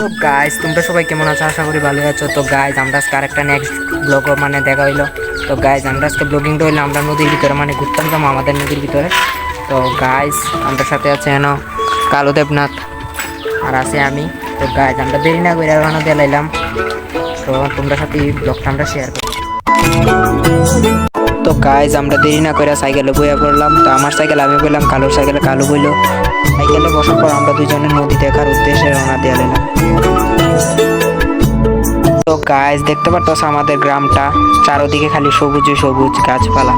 তো গাইজ তোমরা সবাই কেমন আছো? আশা করি ভালো আছো। তো গাইজ আমরা আজকে আরেকটা নেক্সট ব্লগ মানে দেখা হইল। তো গাইজ আমরা আজকে ব্লগিংটা হইল, আমরা নদীর ভিতরে মানে ঘুরতাম যাব আমাদের নদীর ভিতরে। তো গাইজ আমরা সাথে আছে এন কালো দেবনাথ, আর আছে আমি। তো গাইজ আমরা দেরি না করে ওখানে দিলাইলাম। তো তোমরা সাথে ব্লগটা আমরা শেয়ার করি তো গাইজ আমরা দেরি না করে সাইকেলে বইয়া পড়লাম। তো আমার সাইকেল, আমি বললাম কালোর সাইকেলে কালো বইল। সাইকেলে বসার পর আমরা দুজনের নদী দেখার উদ্দেশ্যে রওনা দিয়ে এলাম। তো গাছ দেখতে পারতো আমাদের গ্রামটা? চারোদিকে খালি সবুজ সবুজ গাছপালা।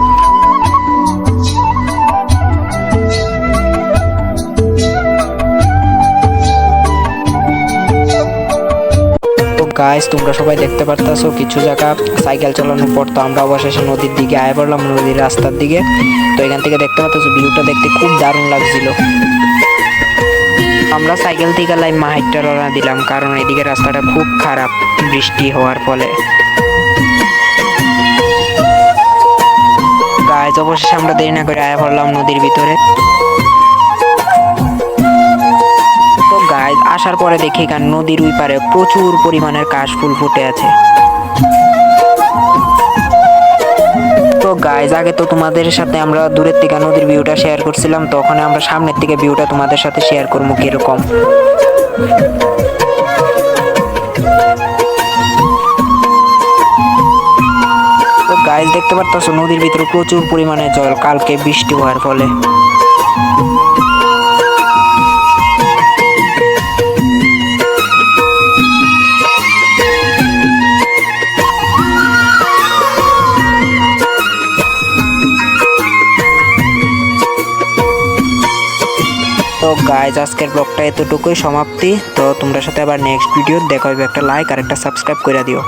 তো গাইজ তোমরা সবাই দেখতে পারতাছো, কিছু জায়গা সাইকেল চালানোর পর তো আমরা অবশেষে নদীর দিকে আয় পড়লাম, নদীর রাস্তার দিকে। তো এখান থেকে দেখতে পারতাছো, ভিউটা দেখতে খুব দারুণ লাগছিল। আমরা সাইকেল থেকে লাই মাহাইটটা রওনা দিলাম, কারণ এদিকে রাস্তাটা খুব খারাপ বৃষ্টি হওয়ার ফলে। গাইজ অবশেষে আমরা দেরি না করে আয়া পড়লাম নদীর ভিতরে। আসার পরে দেখি কান নদীর ওই পারে প্রচুর পরিমাণের কাশফুল ফুটে আছে। তো গাইজ আগে তো তোমাদের সাথে আমরা দূরের থেকে নদীর ভিউটা শেয়ার করছিলাম তখন আমরা সামনের থেকে ভিউটা তোমাদের সাথে শেয়ার করব কীরকম। তো গাইজ দেখতে পারতেছো নদীর ভিতরে প্রচুর পরিমাণে জল, কালকে বৃষ্টি হওয়ার ফলে। তো গাইজ আজকের ব্লগটা এতটুকুই সমাপ্তি। তো তোমরা সাথে আবার নেক্সট ভিডিও দেখা হবে একটা লাইক আর একটা সাবস্ক্রাইব করে দিও।